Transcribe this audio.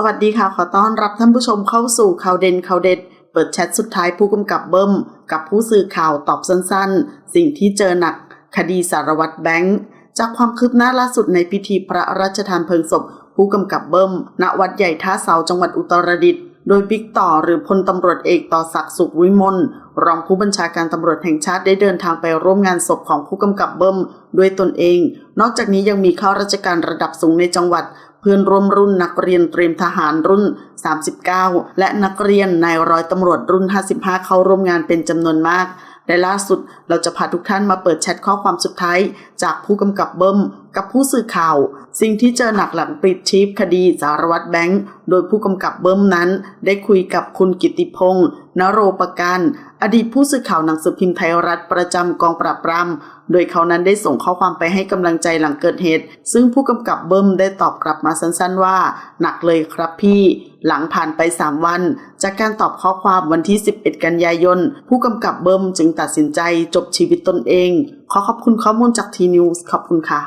สวัสดีค่ะ ขอต้อนรับท่านผู้ชมเข้าสู่ข่าวเด่นข่าวเด็ด เปิดแชทสุดท้ายผู้กำกับเบิ้ม กับผู้สื่อข่าวตอบสั้นๆ สิ่งที่เจอหนัก คดีสารวัตรแบงค์ จากความคืบหน้าล่าสุดในพิธีพระราชทานเพลิงศพ ผู้กำกับเบิ้ม ณวัดใหญ่ท่าเสาจังหวัดอุตรดิตถ์โดยบิ๊กต่อหรือพลตำรวจเอกต่อศักดิ์สุขวิมลรองผู้บัญชาการตำรวจแห่งชาติได้เดินทางไปร่วมงานศพของผู้กำกับเบิ้มด้วยตนเอง นอกจากนี้ยังมีข้าราชการระดับสูงในจังหวัด เพื่อนร่วมรุ่นนักเรียนเตรียมทหารรุ่น 39 และนักเรียนนายร้อยตำรวจรุ่น 55 เข้าร่วมงานเป็นจำนวนมาก และล่าสุดเราจะพาทุกท่านมาเปิดแชทข้อความสุดท้าย จากผู้กำกับเบิ้มกับผู้สื่อข่าว สิ่งที่เจอหนักหลังปิดชีพคดีสารวัตรแบงค์โดยผู้กำกับเบิ้มนั้น ได้คุยกับคุณกิติพงศ์นโรปการอดีตผู้สื่อข่าวหนังสือพิมพ์ไทยรัฐประจำกองปราบปรามโดยเขานั้นได้ส่งข้อความไปให้กำลังใจหลังเกิดเหตุ ซึ่งผู้กำกับเบิ้มได้ตอบกลับมาสั้นๆว่า หนักเลยครับพี่ หลังผ่านไป 3 วัน จากการตอบข้อความวันที่ 11 กันยายน ผู้กำกับเบิ้มจึงตัดสินใจจบชีวิตตนเอง ขอขอบคุณข้อมูลจากทีนิวส์ขอบคุณค่ะ